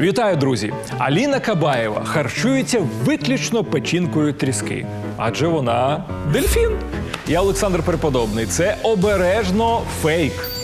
Вітаю, друзі! Аліна Кабаєва харчується виключно печінкою тріски, адже вона дельфін. Я Олександр Преподобний. Це обережно фейк.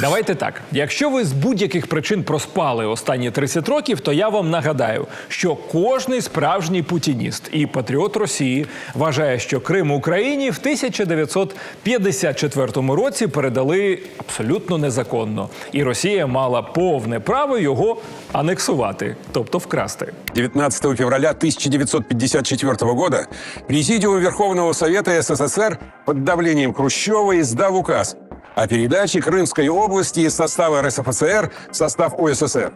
Давайте так. Якщо ви з будь-яких причин проспали останні 30 років, то я вам нагадаю, що кожний справжній путініст і патріот Росії вважає, що Крим Україні в 1954 році передали абсолютно незаконно, і Росія мала повне право його анексувати, тобто вкрасти. 19 февраля 1954 года Президиум Верховного Совета СССР под давлением Хрущева издал указ о передаче Крымской области из состава РСФСР в состав ОССР.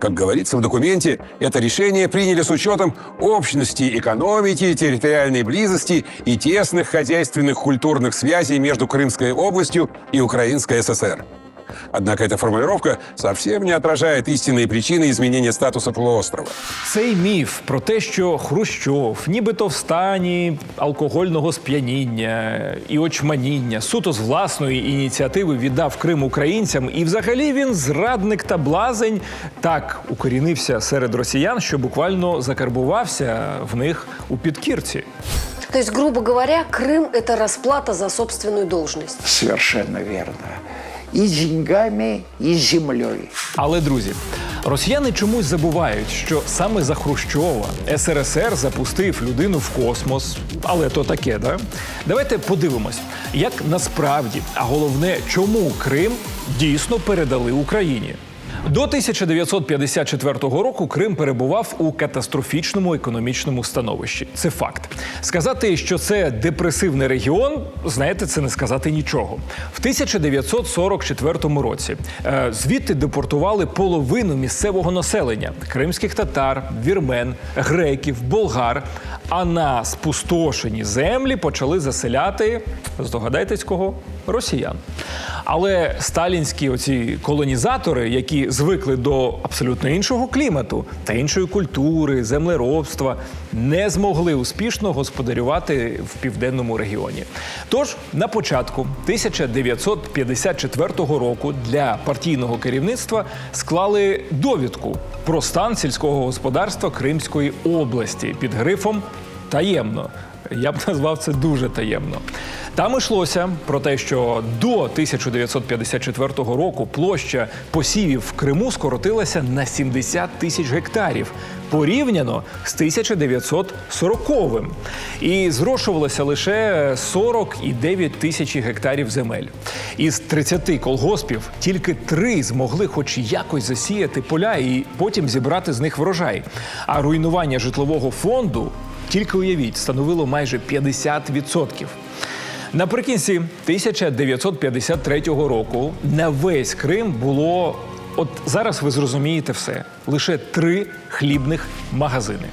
Как говорится в документе, это решение приняли с учетом общности экономики, территориальной близости и тесных хозяйственных культурных связей между Крымской областью и Украинской ССР. Однако эта формулировка совсем не отражает истинные причины изменения статуса полуострова. Цей міф про те, що Хрущов, нібито в стані алкогольного сп'яніння і очманіння, суто з власної ініціативи віддав Крим українцям, і взагалі він зрадник та блазень, так укорінився серед росіян, що буквально закарбувався в них у підкірці. То есть, грубо говоря, Крым – это расплата за собственную должность. Совершенно верно. И с деньгами, і с землей. Але друзі, росіяни чомусь забувають, що саме за Хрущова СРСР запустив людину в космос. Але то таке, да? Давайте подивимось, як насправді, а головне, чому Крим дійсно передали Україні. До 1954 року Крим перебував у катастрофічному економічному становищі. Це факт. Сказати, що це депресивний регіон, знаєте, це не сказати нічого. В 1944 році е, звідти депортували половину місцевого населення кримських татар, вірмен, греків, болгар. А на спустошені землі почали заселяти, здогадайтесь кого? Росіян. Але сталінські оці колонізатори, які звикли до абсолютно іншого клімату та іншої культури, землеробства, не змогли успішно господарювати в південному регіоні. Тож на початку 1954 року для партійного керівництва склали довідку про стан сільського господарства Кримської області під грифом таємно. Я б назвав це дуже таємно. Там йшлося про те, що до 1954 року площа посівів в Криму скоротилася на 70 тисяч гектарів порівняно з 1940-м. І зрошувалося лише 40,9 тисячі гектарів земель. Із 30 колгоспів тільки три змогли хоч якось засіяти поля і потім зібрати з них врожай. А руйнування житлового фонду тільки уявіть, становило майже 50%. Наприкінці 1953 року на весь Крим було, от зараз ви зрозумієте все, лише три хлібних магазини.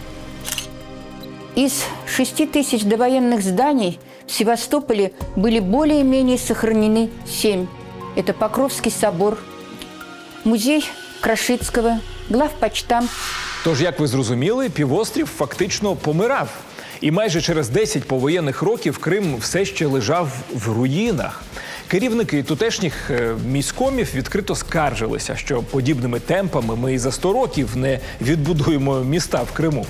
Из 6 тысяч довоенных зданий в Севастополе были более-менее сохранены семь. Это Покровский собор, музей Крашицкого, главпочтамт, Тож, як ви зрозуміли, півострів фактично помирав. І майже через 10 повоєнних років Крим все ще лежав в руїнах. Керівники тутешніх е, міськомів відкрито скаржилися, що подібними темпами ми і за 100 років не відбудуємо міста в Криму.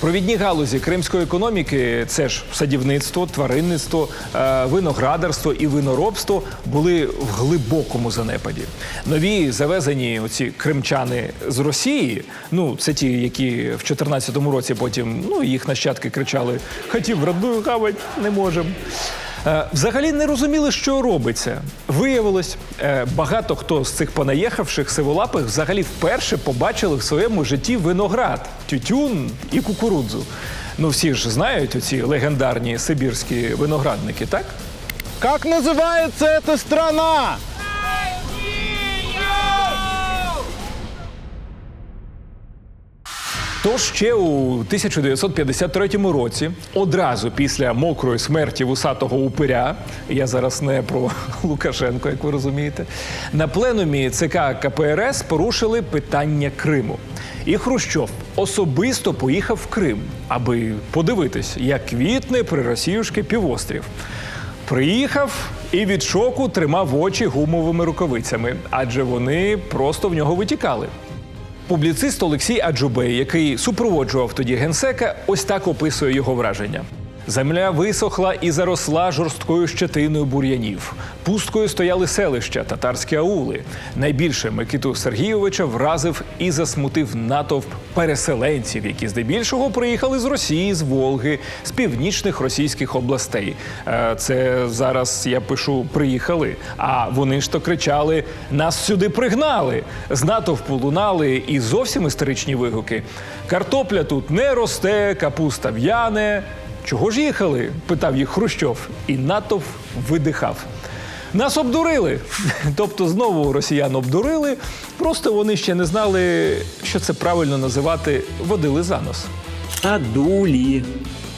Провідні галузі кримської економіки це ж садівництво, тваринництво, е, виноградарство і виноробство були в глибокому занепаді. Нові завезені оці кримчани з Росії. Ну це ті, які в 2014 році потім ну їх нащадки кричали: хотів в родную гавань, не можемо. Е, Взагалі не розуміли, що робиться. Виявилось, е, багато хто з цих понаїхавших сиволапих взагалі вперше побачили в своєму житті виноград, тютюн і кукурудзу. Ну всі ж знають оці легендарні сибірські виноградники, так? Как называется эта страна? Тож ще у 1953 році, одразу після мокрої смерті вусатого упиря, я зараз не про Лукашенко, як ви розумієте, на пленумі ЦК КПРС порушили питання Криму. І Хрущов особисто поїхав в Крим, аби подивитись, як квітне приросіюшки півострів. Приїхав І від шоку тримав очі гумовими рукавицями, адже вони просто в нього витікали. Публіцист Олексій Аджубей, який супроводжував тоді генсека, ось так описує його враження. Земля висохла і заросла жорсткою щетиною бур'янів. Пусткою стояли селища, татарські аули. Найбільше Микиту Сергійовича вразив і засмутив натовп переселенців, які здебільшого приїхали з Росії, з Волги, з північних російських областей. Е, Це зараз я пишу приїхали. А вони ж то кричали: нас сюди пригнали. З натовпу лунали і зовсім історичні вигуки. Картопля тут не росте, капуста в'яне. Чого ж їхали? питав їх Хрущов, і натовп видихав. Нас обдурили. Тобто знову росіян обдурили. Просто вони ще не знали, що це правильно називати водили за нос. Надули.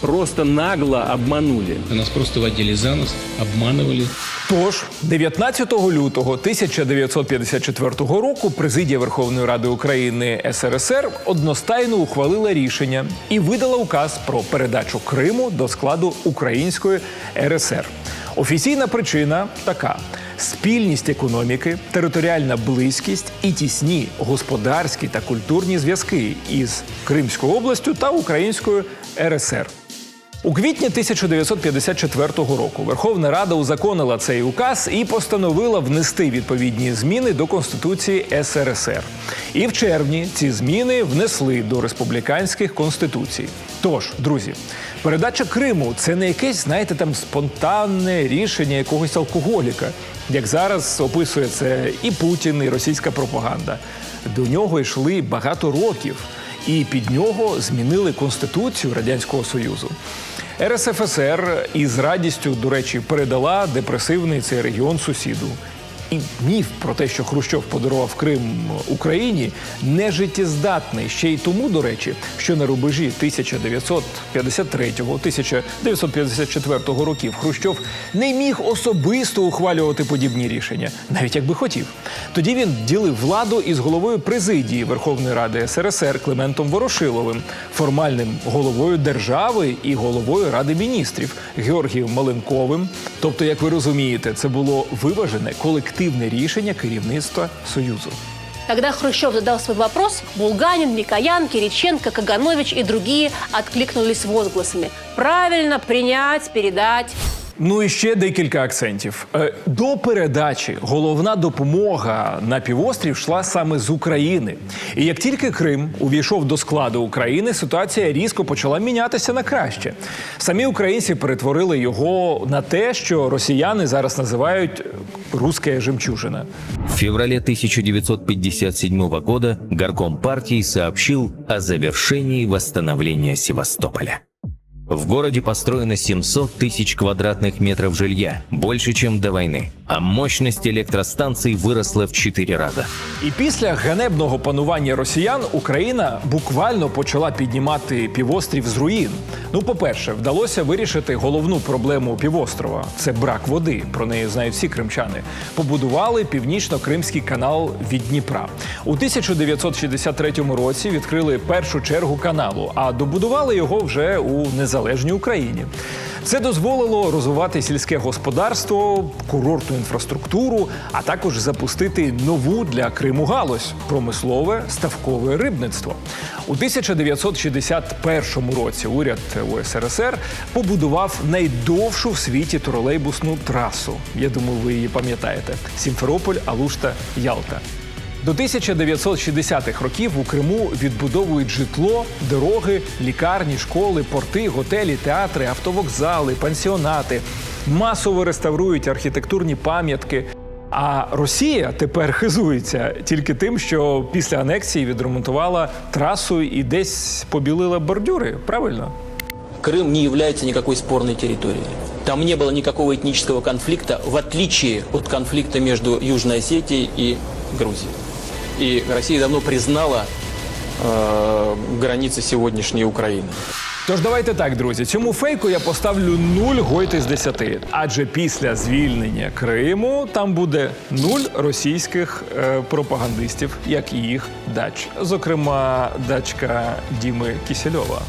Просто нагло обманули. Нас просто водили за нос, обманывали. Тож, 19 лютого 1954 року президія Верховної Ради України СРСР одностайно ухвалила рішення і видала указ про передачу Криму до складу Української РСР. Офіційна причина така: спільність економіки, територіальна близькість і тісні господарські та культурні зв'язки із Кримською областю та Українською РСР. У квітні 1954 року Верховна Рада узаконила цей указ і постановила внести відповідні зміни до Конституції СРСР. І в червні ці зміни внесли до республіканських конституцій. Тож, друзі, передача Криму це не якесь, знаєте, там спонтанне рішення якогось алкоголіка, як зараз описує це і Путін, і російська пропаганда. До нього йшли багато років і під нього змінили конституцію радянського союзу. РСФСР із радістю, до речі, передала депресивний цей регіон сусіду. І міф про те, що Хрущов подарував Крим Україні, не життєздатний ще й тому, до речі, що на рубежі 1953-1954 років Хрущов не міг особисто ухвалювати подібні рішення, навіть якби хотів. Тоді він ділив владу із головою президії Верховної Ради СРСР Климентом Ворошиловим, формальним головою держави і головою Ради міністрів Георгієм Маленковим. Тобто, як ви розумієте, це було виважене колективне рішення керівництва Союзу. Когда Хрущев задал свой вопрос, Булганин, Микоян, Кириченко, Каганович и другие откликнулись возгласами. Правильно принять, передать. Ну і ще декілька акцентів. Е, До передачі головна допомога на півострів йшла саме з України. І як тільки Крим увійшов до складу України, ситуація різко почала мінятися на краще. Самі українці перетворили його на те, що росіяни зараз називають «русская жемчужина. В феврале 1957 года горком партии сообщил о завершении восстановления Севастополя. В городе построено 700 тысяч квадратных метров жилья, больше, чем до войны, а мощность электростанций выросла в 4 раза. І після ганебного панування росіян Україна буквально почала піднімати півострів з руїн. Ну, по-перше, вдалося вирішити головну проблему півострова це брак води. Про неї знають всі кримчани. Побудували північно-кримський канал від Дніпра. У 1963 році відкрили першу чергу каналу, а добудували його вже у незалежній Україні. Це дозволило розвивати сільське господарство, курортну інфраструктуру, а також запустити нову для Криму галузь промислове ставкове рибництво. У 1961 році уряд УСРСР побудував найдовшу в світі тролейбусну трасу. Я думаю, ви її пам'ятаєте: Сімферополь, Алушта, Ялта. До 1960-х років у Криму відбудовують житло, дороги, лікарні, школи, порти, готелі, театри, автовокзали, пансіонати, масово реставрують архітектурні пам'ятки. А Росія тепер хизується тільки тим, що після анексії відремонтувала трасу і десь побілила бордюри. Правильно? Крым не является никакой спорной территорией. Там не было никакого этнического конфликта, в отличие от конфликта между Южной Осетией и Грузией. И Россия давно признала э, границы сегодняшней Украины. Тож давайте так, друзі. Цьому фейку я поставлю 0 гойти з 10. Адже після звільнення Криму там буде нуль російських е, пропагандистів, як і їх дач. Зокрема, дачка Діми Кісельова.